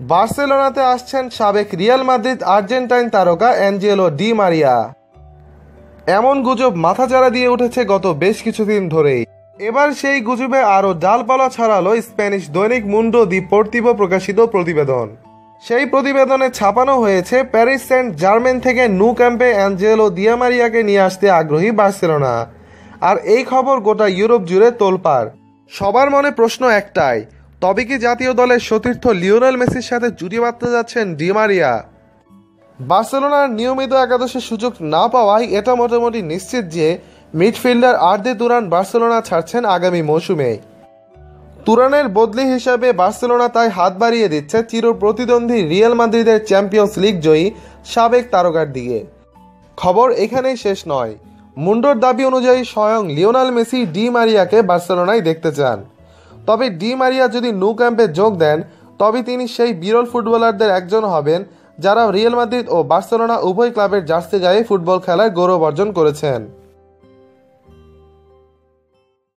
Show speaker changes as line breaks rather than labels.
বার্সেলোনাতে আসছেন সাবেক Real Madrid Argentine তারকা অ্যাঞ্জেলো ডি মারিয়া। এমন গুজব মাথাচাড়া দিয়ে উঠেছে গত বেশ কিছুদিন ধরেই। এবার সেই গুজবে আরও ডালপালা ছড়ালো স্প্যানিশ দৈনিক মুন্ডো দি পর্তিব প্রকাশিত প্রতিবেদন। সেই প্রতিবেদনে ছাপানো হয়েছে, প্যারিস সেন্ট জার্মেন থেকে নু ক্যাম্পে অ্যাঞ্জেলো দিয়ামারিয়াকে নিয়ে আসতে আগ্রহী বার্সেলোনা। আর এই খবর গোটা ইউরোপ জুড়ে তোলপাড়। সবার মনে প্রশ্ন একটাই তবে কি জাতীয় দলের সতীর্থ লিওনেল মেসির সাথে জুটি বাঁধতে যাচ্ছেন ডিমারিয়া বার্সেলোনার নিয়মিত একাদশের সুযোগ না পাওয়ায় এটা মোটামুটি নিশ্চিত যে মিডফিল্ডার আর্দে তুরান বার্সেলোনা ছাড়ছেন আগামী মৌসুমে। তুরানের বদলি হিসাবে বার্সেলোনা তাই হাত বাড়িয়ে দিচ্ছে চির প্রতিদ্বন্দ্বী রিয়াল মাদ্রিদের চ্যাম্পিয়ন্স লিগ জয়ী সাবেক তারকার দিকে। খবর এখানেই শেষ নয়। মুন্ডোর দাবি অনুযায়ী স্বয়ং লিওনাল মেসি ডি মারিয়াকে বার্সেলোনায় দেখতে চান। তবে ডি মারিয়া যদি নু ক্যাম্পে যোগ দেন, তবে তিনি সেই বিরল ফুটবলারদের একজন হবেন যারা রিয়েল মাদ্রিদ ও বার্সেলোনা উভয় ক্লাবের জার্সি গায়ে ফুটবল খেলায় গৌরব অর্জন করেছেন।